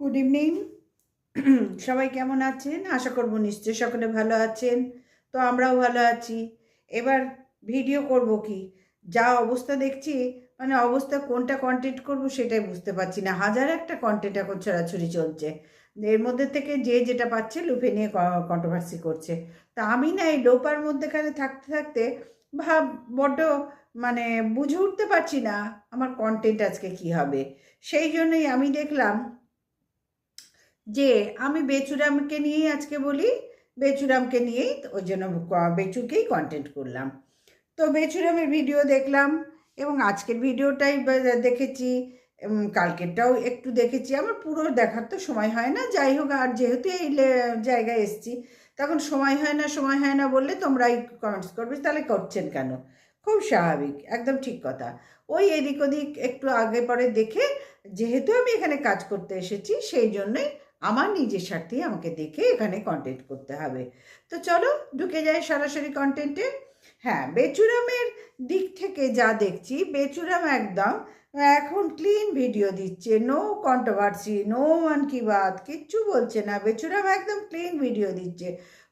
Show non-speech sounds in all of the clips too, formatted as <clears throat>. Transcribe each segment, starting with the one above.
Good evening <clears throat> সবাই কেমন আছেন? আশা করব নিশ্চয়ই সকলে ভালো আছেন। তো আমরাও ভালো আছি। এবার ভিডিও করব কি? যা অবস্থা দেখছি মানে অবস্থা কোনটা কন্টেন্ট করব সেটাই বুঝতে পারছি না। হাজার একটা কন্টেন্ট এখন ছড়াছড়ি চলছে। এর মধ্যে থেকে যে যেটা পাচ্ছে লুফে নিয়ে কন্ট্রোভার্সি করছে। তা আমি না এই লোপার মধ্যেখানে থাকতে থাকতে ভাব, বড্ড মানে বুঝে উঠতে পারছি না আমার কন্টেন্ট আজকে কি হবে। সেই জন্যই আমি দেখলাম যে আমি বেচুরামকে নিয়েই আজকে বলি, বেচুরামকে নিয়েই ওই জন্য বেচুকেই কন্টেন্ট করলাম। তো বেচুরামের ভিডিও দেখলাম এবং আজকের ভিডিওটাই দেখেছি কালকেরটাও একটু দেখেছি। আমার পুরো দেখার তো সময় হয় না, যাই হোক, আর যেহেতু এই জায়গায় এসছি, তখন সময় হয় না, সময় হয় না বললে তোমরাই কমেন্টস করবে, তাহলে করছেন কেন? খুব স্বাভাবিক, একদম ঠিক কথা। ওই এদিক ওদিক একটু আগে পরে দেখে, যেহেতু আমি এখানে কাজ করতে এসেছি, সেই জন্যই আমার নিজের স্বার্থেই আমাকে দেখে এখানে কন্টেন্ট করতে হবে। তো চলো ঢুকে যাই সরাসরি কন্টেন্টে হ্যাঁ বেচুরামের দিক থেকে যা দেখছি, বেচুরাম একদম, এখন ক্লিন ভিডিও দিচ্ছে। No controversy no Mann Ki Baat, কিচ্ছু বলছে না। বেচুরাম একদম ক্লিন ভিডিও দিচ্ছে।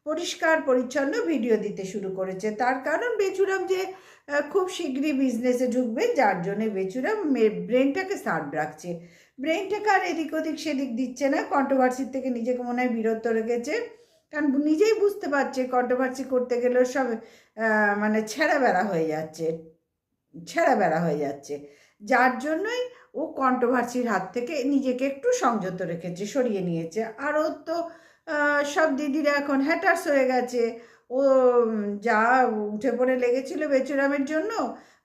পরিষ্কার, পরিচ্ছন্ন ভিডিও দিতে শুরু করেছে। তার কারণ বেচুরাম যে খুব শীঘ্রই বিজনেসে ঢুকবে, যার জন্যে বেচুরাম ব্রেনটাকে সার্ভ রাখছে। ব্রেনটাকে আর এদিক ওদিক সেদিক দিচ্ছে না কন্ট্রোভার্সির থেকে নিজেকে মনে হয় বিরত রেখেছে। কারণ নিজেই বুঝতে পারছে কন্ট্রোভার্সি করতে গেলেও সব মানে ছেঁড়া বেড়া হয়ে যাচ্ছে, ছেঁড়া বেড়া হয়ে যাচ্ছে। যার জন্যই ও কন্ট্রোভার্সির হাত থেকে নিজেকে একটু সংযত রেখেছে, সরিয়ে নিয়েছে। আর ওর তো সব দিদিরা এখন হ্যাটার্স হয়ে গেছে। ও যা উঠে পড়ে লেগেছিল বেচুরামের জন্য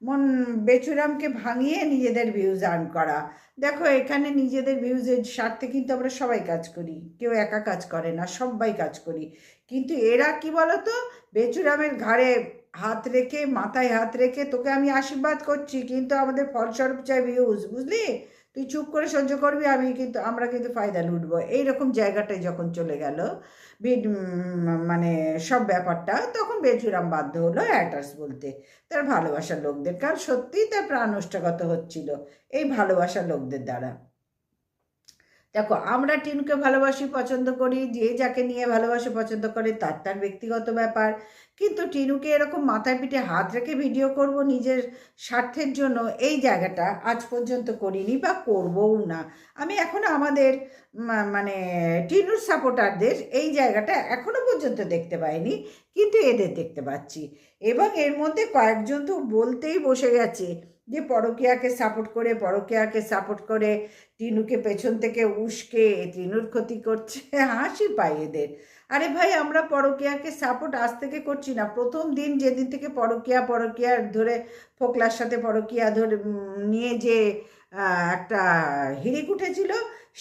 মন বেচুরামকে ভাঙিয়ে নিজেদের ভিউজ আর্ন করা। দেখো, এখানে নিজেদের ভিউজের স্বার্থে কিন্তু আমরা সবাই কাজ করি। কেউ একা কাজ করে না, সবাই কাজ করি। কিন্তু এরা কি বলতো? বেচুরামের ঘাড়ে হাত রেখে, মাথায় হাত রেখে তোকে আমি আশীর্বাদ করছি, কিন্তু আমাদের ফলস্বরূপ চাই ভিউজ বুঝলি? তুই চুপ করে সহ্য করবি, আমি কিন্তু, আমরা কিন্তু ফায়দা লুটবো। এইরকম জায়গাটায় যখন চলে গেল মানে সব ব্যাপারটা, তখন বেচুরাম বাধ্য হলো অ্যাটার্স বলতে। তার ভালোবাসার লোকদের, কারণ সত্যিই তার প্রাণ হচ্ছিল, এই ভালোবাসার লোকদের দ্বারা। দেখো, আমরা টিনুকে ভালোবাসি, পছন্দ করি, যে যাকে নিয়ে ভালোবাসে, পছন্দ করে, তার তার ব্যক্তিগত ব্যাপার। কিন্তু টিনুকে এরকম মাথায় পিঠে হাত রেখে ভিডিও করব নিজের স্বার্থের জন্য, এই জায়গাটা আজ পর্যন্ত করিনি বা করবও না। আমি এখন আমাদের মানে টিনুর সাপোর্টারদের এই জায়গাটা এখনও পর্যন্ত দেখতে পাইনি, কিন্তু এদের দেখতে পাচ্ছি। এবং এর মধ্যে কয়েকজন তো বলতেই বসে গেছে। যে পরকিয়াকে সাপোর্ট করে, পরকিয়াকে সাপোর্ট করে, টিনুকে পেছন থেকে উস্কে, টিনুর ক্ষতি করছে, হাসি পাই এদের। আরে ভাই, আমরা পরকিয়াকে সাপোর্ট আজ থেকে করছি না। প্রথম দিন যেদিন থেকে পরকিয়া পরকিয়া ধরে ফোকলার সাথে পরকিয়া ধরে নিয়ে যে একটা হিড়িক উঠেছিল,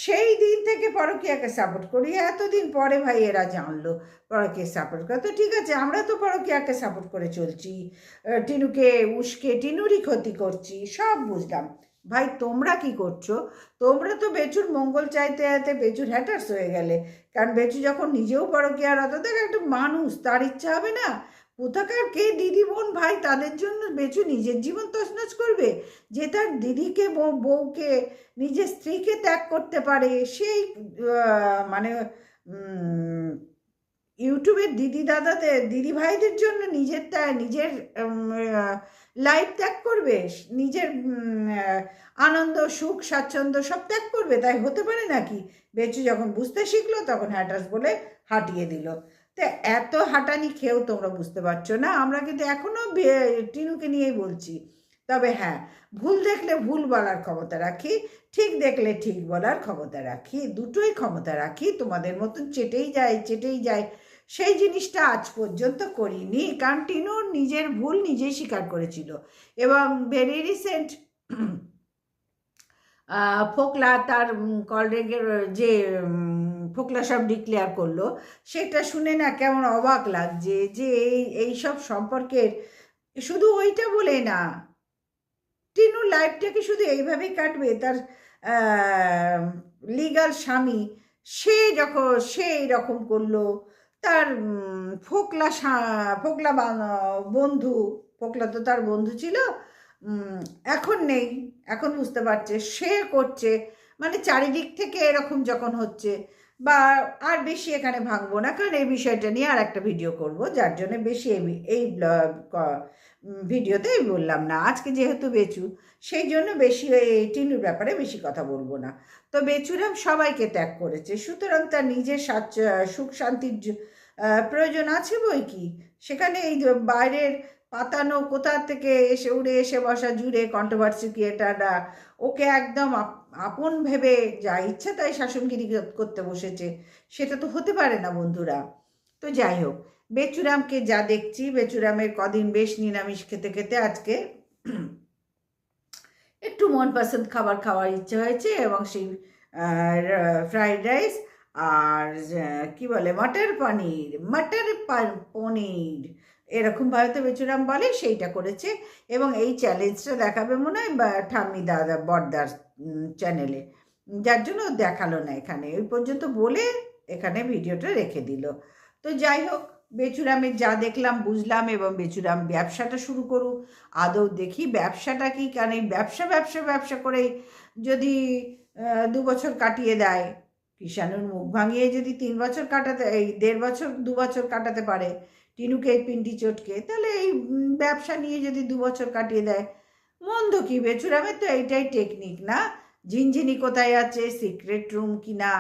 সেই দিন থেকে পরকিয়াকে সাপোর্ট করি। এতদিন পরে ভাই এরা জানলো পরকিয়া সাপোর্ট করে। তো ঠিক আছে, আমরা তো পরকিয়াকে সাপোর্ট করে চলছি। টিনুকে, উস্কে, টিনুরই ক্ষতি করছি, সব বুঝলাম। ভাই, তোমরা কি করছ? তোমরা তো বেচুর মঙ্গল চাইতে চাইতে বেচুর হ্যাটার্স হয়ে গেলে। কারণ বেচু যখন নিজেও পরকিয়ারত দেখ, একটা মানুষ, তার ইচ্ছা হবে না কোথাকার কে দিদি বোন ভাই তাদের জন্য বেচু নিজের জীবন তছনছ করবে? যে তার দিদিকে বউ- বউকে নিজের স্ত্রীকে ত্যাগ করতে পারে, সেই মানে ইউটিউবের দিদি দাদাদের, দিদি ভাইদের জন্য নিজেরটা নিজের লাইফ ত্যাগ করবে? নিজের আনন্দ, সুখ, স্বাচ্ছন্দ্য সব ত্যাগ করবে? তাই হতে পারে নাকি? বেচু যখন বুঝতে শিখলো, তখন হ্যাটার্স বলে হাঁটিয়ে দিল। তো এত হাঁটানি খেয়েও তোমরা বুঝতে পারছ না। আমরা কিন্তু এখনও টিনুকে নিয়েই বলছি। তবে হ্যাঁ ভুল দেখলে ভুল বলার ক্ষমতা রাখি, ঠিক দেখলে ঠিক বলার ক্ষমতা রাখি, দুটোই ক্ষমতা রাখি, তোমাদের মতন চেটেই যায় চেটেই যায় সেই জিনিসটা আজ পর্যন্ত করিনি, কারণ টিনু নিজের ভুল নিজেই স্বীকার করেছিল। এবং ভেরি রিসেন্ট ফোকলা তার কলরেগের যে ফোকলা সব ডিক্লেয়ার করল, সেটা শুনে না কেমন অবাক লাগছে যে এই এইসব সম্পর্কের, শুধু ওইটা বলে না, টিনুর লাইফটাকে শুধু এইভাবেই কাটবে, তার লিগাল স্বামী, সে যখন সে এইরকম করল, তার ফোকলা ফোকলা বন্ধু, ফোকলা তো তার বন্ধু ছিল এখন নেই এখন বুঝতে পারছে সে করছে মানে চারিদিক থেকে এরকম যখন হচ্ছে বা আর বেশি এখানে ভাঙবো না কারণ এই বিষয়টা নিয়ে আর একটা ভিডিও করব যার জন্য বেশি এই বি- এই ব্ল- ক- উম, ভিডিওতে আমি বললাম না। আজকে যেহেতু বেচু সেই জন্য বেশি এই টিনুর ব্যাপারে বেশি কথা বলব না। তো বেচুরাম সবাইকে ত্যাগ করেছে সুতরাং তার নিজের সুখ শান্তির প্রয়োজন আছে বই কি? সেখানে এই বাইরের পাতানো কোথা থেকে এসে উড়ে এসে বসা জুড়ে কন্ট্রোভার্সি ক্রিয়েটাররা ওকে একদম আপ- আপন ভেবে যা ইচ্ছা তাই শাসনগিরি করতে বসেছে। সেটা তো হতে পারে না বন্ধুরা। তো যাই হোক, বেচুরামকে যা দেখছি, বেচুরামের কদিন বেশ নিরামিষ খেতে খেতে আজকে একটু মন পছন্দ খাবার খাওয়ার ইচ্ছে হয়েছে এবং সেই ফ্রাইড রাইস আর কি বলে, মটর পনির মটর পনির এরকমভাবে তো বেচুরাম বলে সেইটা করেছে এবং এই চ্যালেঞ্জটা দেখাবে মনে হয় ঠাম্মি দাদা বর্দার চ্যানেলে যার জন্য দেখাল না এখানে ওই পর্যন্ত বলে এখানে ভিডিওটা রেখে দিল। তো যাই হোক বেচুরামের যা দেখলাম, বুঝলাম এবং বেচুরাম ব্যবসাটা শুরু করুক, আদৌ দেখি ব্যবসাটা কি, কারণ এই ব্যবসা ব্যবসা ব্যবসা করে যদি দু বছর কাটিয়ে দেয় কিষাণুর মুখ ভাঙিয়ে যদি তিন বছর কাটাতে, এই দেড় বছর, দু বছর কাটাতে পারে টিনুকে এই পিন্টি চটকে, তাহলে এই ব্যবসা নিয়ে যদি দু বছর কাটিয়ে দেয়, মন্দ কি? বেচুরামের তো এইটাই টেকনিক না? ঝিনঝিনি কোথায় আছে সিক্রেট রুম কি না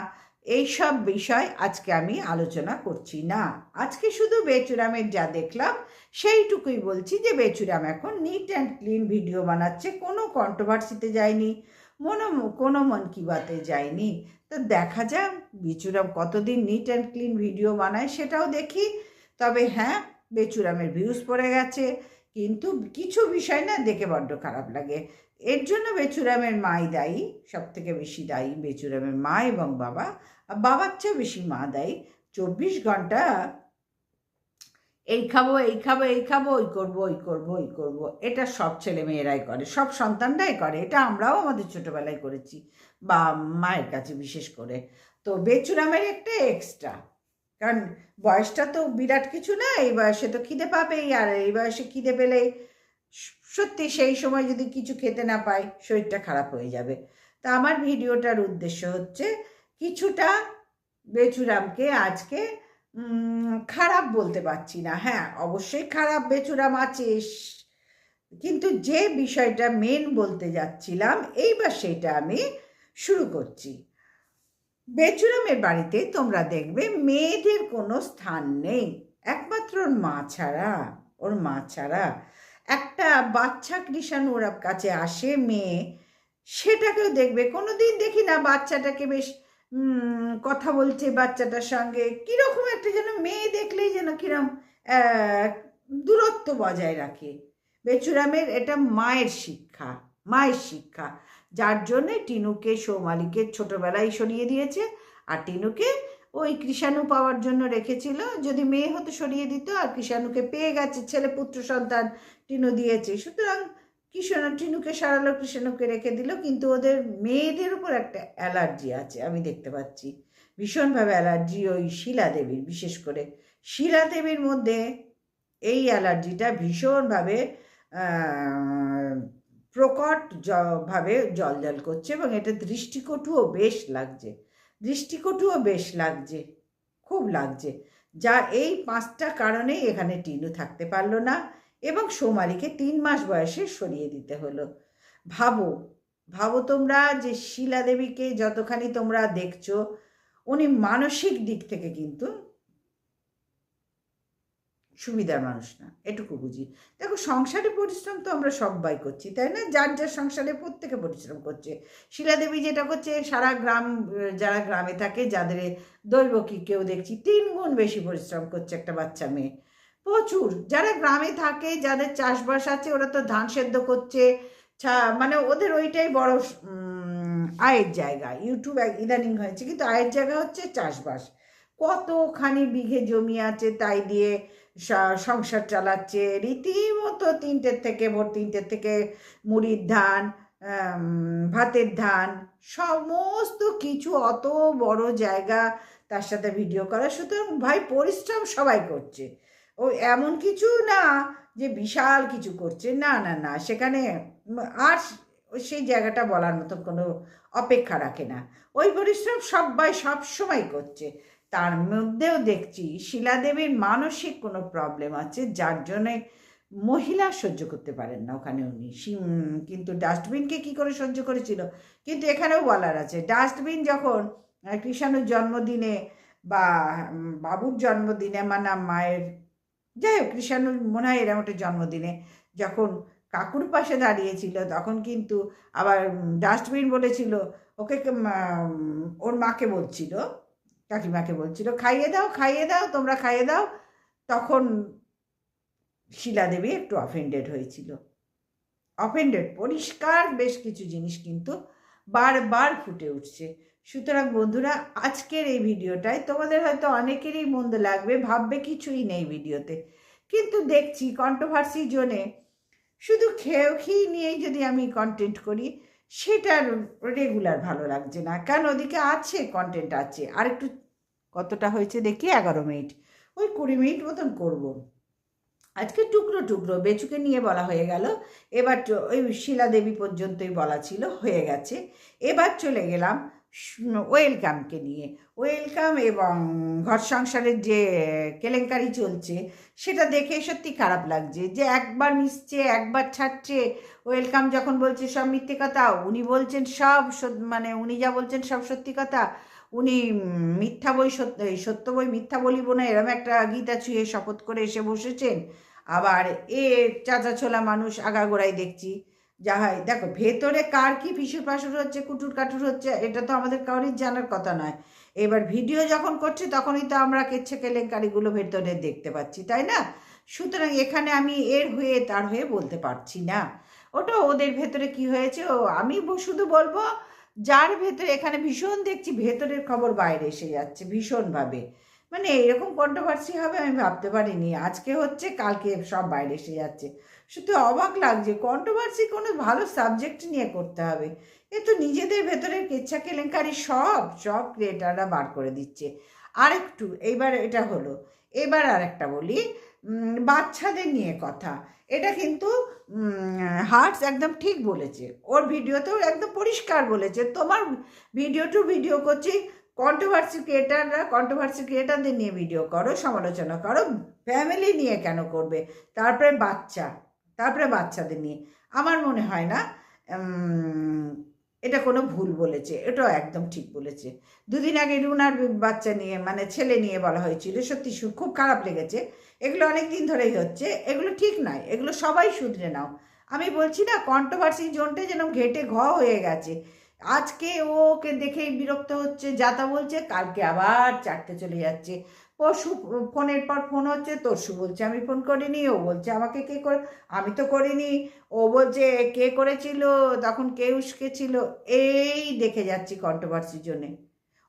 এইসব বিষয় আজকে আমি আলোচনা করছি না। আজকে শুধু বেচুরামের যা দেখলাম, সেইটুকুই বলছি যে বেচুরাম এখন নিট অ্যান্ড ক্লিন ভিডিও বানাচ্ছে, কোনো কন্ট্রোভার্সিতে যায়নি। মনো কোনো মন কি বাতে যায়নি। তো দেখা যাক, বেচুরাম কতদিন নিট অ্যান্ড ক্লিন ভিডিও বানায় সেটাও দেখি। তবে হ্যাঁ বেচুরামের ভিউজ পড়ে গেছে, কিন্তু কিছু বিষয় না দেখে বড্ড খারাপ লাগে। এর জন্য বেচুরামের মাই দায়ী সব থেকে বেশি দায়ী বেচুরামের মা এবং বাবা। আর বাবার চেয়ে বেশি মা দায়ী, চব্বিশ ঘণ্টা এই খাব এই খাব এই খাব, ওই করব ওই করব ওই করব। এটা সব ছেলে মেয়েরাই করে, সব সন্তানরাই করে। এটা আমরাও আমাদের ছোটোবেলায় করেছি, বা মায়ের কাছে বিশেষ করে। তো বেচুরামের একটা এক্সট্রা কারণ বয়সটা তো বিরাট কিছু না, এই বয়সে তো খিদে পাবেই, আর এই বয়সে খিদে পেলে সত্যি সেই সময় যদি কিছু খেতে না পাই, শরীরটা খারাপ হয়ে যাবে। তা আমার ভিডিওটার উদ্দেশ্য হচ্ছে, কিছুটা বেচুরামকে আজকে খারাপ বলতে পারছি না। হ্যাঁ অবশ্যই খারাপ বেচুরাম আছে কিন্তু যে বিষয়টা মেন বলতে যাচ্ছিলাম, এইবার সেটা আমি শুরু করছি। বেচুরামের বাড়িতে তোমরা দেখবে মেয়েদের কোনো স্থান নেই। একমাত্র ওর মা ছাড়া, ওর মা ছাড়া। একটা বাচ্চা কৃষাণ ওর কাছে আসে মেয়ে, সেটাকেও দেখবে। কোনো দিন দেখি না বাচ্চাটাকে বেশ কথা বলছে বাচ্চাটার সঙ্গে। কীরকম একটা যেন মেয়ে দেখলেই যেন কিরম দূরত্ব বজায় রাখে। বেচুরামের এটা মায়ের শিক্ষা মায়ের শিক্ষা। যার জন্যে টিনুকে সৌমালিকে ছোটোবেলায় সরিয়ে দিয়েছে আর টিনুকে ওই কৃষাণু পাওয়ার জন্য রেখেছিল। যদি মেয়ে হতো সরিয়ে দিত আর কৃষাণুকে পেয়ে গেছে ছেলে পুত্র সন্তান টিনু দিয়েছে। সুতরাং কৃষণ টিনুকে সারালো, কৃষাণুকে রেখে দিল, কিন্তু ওদের মেয়েদের উপর একটা অ্যালার্জি আছে, আমি দেখতে পাচ্ছি। ভীষণভাবে অ্যালার্জি ওই শিলা দেবীর, বিশেষ করে শিলা দেবীর মধ্যে এই অ্যালার্জিটা ভীষণভাবে প্রকট ভাবে জল করছে এবং এটা দৃষ্টিকটুও বেশ লাগছে, দৃষ্টিকটুও বেশ লাগছে, খুব লাগছে। যা এই পাঁচটা কারণেই এখানে টিনু থাকতে পারল না এবং সোমালিকে তিন মাস বয়সে সরিয়ে দিতে হলো। ভাবো ভাবো তোমরা যে শিলা দেবীকে যতখানি তোমরা দেখছ, উনি মানসিক দিক থেকে কিন্তু সুবিধার মানুষ না। এটুকু বুঝি। দেখো, সংসারে পরিশ্রম তো আমরা সবাই করছি, তাই না? যার যার সংসারে প্রত্যেকে পরিশ্রম করছে। শিলাদেবী যেটা করছে, সারা গ্রাম, যারা গ্রামে থাকে, যাদের দৈবকী কেউ দেখছি তিন গুণ বেশি পরিশ্রম করছে একটা বাচ্চা মেয়ে। প্রচুর। যারা গ্রামে থাকে, যাদের চাষবাস আছে, ওরা তো ধান সেদ্ধ করছে। মানে ওদের ওইটাই বড় আয়ের জায়গা। ইউটিউব ইদানিং হয়েছে, কিন্তু আয়ের জায়গা হচ্ছে চাষবাস। কতখানি বিঘে জমি আছে তাই দিয়ে সংসার চালাচ্ছে। রীতিমতো তিনটের থেকে, ভোর তিনটের থেকে মুড়ির ধান ভাতের ধান, সমস্ত কিছু, অত বড় জায়গা তার সাথে ভিডিও করা। সুতরাং ভাই, পরিশ্রম সবাই করছে। ও এমন কিছু না যে বিশাল কিছু করছে। না না না, সেখানে আর সেই জায়গাটা বলার মতন কোনো অপেক্ষা রাখে না। ওই পরিশ্রম সবাই সবসময় করছে। তার মধ্যেও দেখছি শিলাদেবীর মানসিক কোনো প্রবলেম আছে, যার জন্যে মহিলা সহ্য করতে পারেন না ওখানে উনি। কিন্তু ডাস্টবিনকে কি করে সহ্য করেছিল? কিন্তু এখানেও বলার আছে, ডাস্টবিন যখন কৃষাণুর জন্মদিনে বা বাবুর জন্মদিনে মানে মায়ের যাই হোক কৃষাণুর মনে হয় একটা জন্মদিনে যখন কাকুর পাশে দাঁড়িয়েছিল, তখন কিন্তু আবার ডাস্টবিন বলেছিল, ওকে ওর মাকে বলছিল, কাকিমাকে বলছিল, খাইয়ে দাও খাইয়ে দাও, তোমরা খাইয়ে দাও। তখন শিলাদেবী একটু অফেন্ডেড হয়েছিল। অফেন্ডেড পরিষ্কার বেশ কিছু জিনিস কিন্তু বারবার ফুটে উঠছে। সুতরাং বন্ধুরা, আজকের এই ভিডিওটায় তোমাদের হয়তো অনেকেরই মন্দ লাগবে, ভাববে কিছুই নেই ভিডিওতে। কিন্তু দেখছি কন্ট্রোভার্সি জোনে শুধু খেয়েও খেয়ে নিয়েই যদি আমি কন্টেন্ট করি সেটা রেগুলার ভালো লাগছে না। কারণ ওদিকে আছে কন্টেন্ট আছে। আর একটু কতটা হয়েছে দেখি, এগারো মিনিট। ওই কুড়ি মিনিট মতন করব। আজকে টুকরো টুকরো, বেচুকে নিয়ে বলা হয়ে গেল। এবার ওই শিলাদেবী পর্যন্তই বলা ছিল, হয়ে গেছে। এবার চলে গেলাম ওয়েলকামকে নিয়ে। ওয়েলকাম এবং ঘর সংসারের যে কেলেঙ্কারি চলছে, সেটা দেখে সত্যি খারাপ লাগছে যে একবার মিশছে, একবার ছাড়ছে। ওয়েলকাম যখন বলছে সব মিথ্যে কথা, উনি বলছেন সব মানে উনি যা বলছেন সব সত্যি কথা। উনি মিথ্যা বই সত্য সত্য বই মিথ্যা বলিব না এরম একটা গীতা ছুঁয়ে শপথ করে এসে বসেছেন। আবার এ চাচা ছোলা মানুষ আগাগোড়াই দেখছি। যা হয়। দেখো, ভেতরে কার কি ফিসুর পাশুর হচ্ছে, কুটুর কাটুর হচ্ছে, এটা তো আমাদের কারোরই জানার কথা নয়। এবার ভিডিও যখন করছে, তখনই তো আমরা কেচ্ছে কেলেঙ্কারিগুলো ভেতরে দেখতে পাচ্ছি, তাই না? সুতরাং এখানে আমি এর হয়ে, তার হয়ে বলতে পারছি না। ওটা ওদের ভেতরে কি হয়েছে? ও, আমি শুধু বলব, যার ভেতরে, এখানে ভীষণ দেখছি, ভেতরের খবর বাইরে এসে যাচ্ছে, ভীষণভাবে। মানে এরকম কন্ট্রোভার্সি হবে, আমি ভাবতে পারিনি। আজকে হচ্ছে, কালকে সব বাইরে এসে যাচ্ছে। শুধু অবাক লাগছে কন্ট্রোভার্সি কোনো ভালো সাবজেক্ট নিয়ে করতে হবে। এ তো নিজেদের ভেতরের কেচ্ছা কেলেঙ্কারি সব সব ক্রিয়েটাররা বার করে দিচ্ছে। আরেকটু, এইবার এটা হলো। এবার আরেকটা বলি বাচ্চাদের নিয়ে কথা। এটা কিন্তু হার্টস একদম ঠিক বলেছে। ওর ভিডিওতেও একদম পরিষ্কার বলেছে। তোমার ভিডিও টু ভিডিও করছি কন্ট্রোভার্সি ক্রিয়েটাররা কন্ট্রোভার্সি ক্রিয়েটারদের নিয়ে ভিডিও করো, সমালোচনা করো ফ্যামিলি নিয়ে কেন করবে? তারপরে বাচ্চা। তারপরে বাচ্চাদের নিয়ে। আমার মনে হয় না এটা কোনো ভুল বলেছে, এটাও একদম ঠিক বলেছে। দুদিন আগে রুনার বাচ্চা নিয়ে মানে ছেলে নিয়ে বলা হয়েছিল, সত্যি খুব খারাপ লেগেছে। এগুলো অনেক দিন ধরেই হচ্ছে, এগুলো ঠিক নয় এগুলো সবাই শুধরে নাও। আমি বলছি না কন্ট্রোভার্সি জোনটা যেন ঘেটে ঘ হয়ে গেছে। আজকে ওকে দেখেই বিরক্ত হচ্ছে যাতা বলছে, কালকে আবার চারটে চলে যাচ্ছে। পরশু, ফোনের পর ফোন হচ্ছে, তরশু বলছে, আমি ফোন করিনি, ও বলছে, আমাকে কে করে আমি তো করিনি। ও বলছে, কে করেছিল? তখন কে উস্কেছিল এই দেখে যাচ্ছি কন্ট্রোভার্সির জন্যে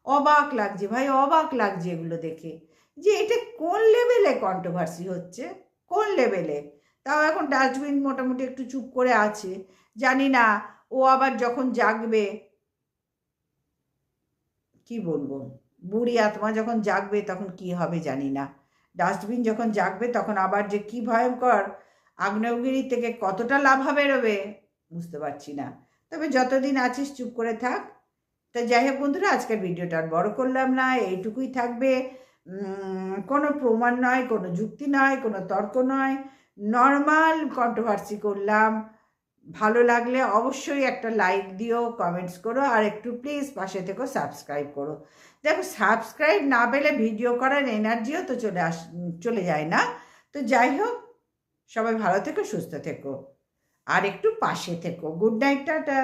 অবাক লাগছে, ভাই, অবাক লাগছে এগুলো দেখে। যে এটা কোন লেভেলে কন্ট্রোভার্সি হচ্ছে? কোন লেভেলে তাও এখন ডাস্টবিন মোটামুটি একটু চুপ করে আছে। জানি না, ও আবার যখন জাগবে, কি বলব? বুড়ি আত্মা যখন জাগবে তখন কি হবে জানি না। ডাস্টবিন যখন জাগবে তখন আবার যে কি ভয়ঙ্কর, আগ্নেয়গিরি থেকে কতটা লাভা বেরোবে বুঝতে পারছি না। তবে যতদিন আছিস চুপ করে থাক। তা যাই হোক বন্ধুরা, আজকের ভিডিওটা আর বড় করলাম না, এইটুকুই থাকবে। কোনো প্রমাণ নয়, কোনো যুক্তি নয়, কোনো তর্ক নয়। নর্মাল কন্ট্রোভার্সি করলাম। ভালো লাগলে অবশ্যই একটা লাইক দিও কমেন্টস করো, আর একটু প্লিজ পাশে থেকো সাবস্ক্রাইব করো। দেখো সাবস্ক্রাইব না পেলে ভিডিও করার এনার্জিও তো চলে আস, চলে যায় না। তো যাই হোক, সবাই ভালো থেকো, সুস্থ থেকো। আর একটু পাশে থেকো। Good night tata.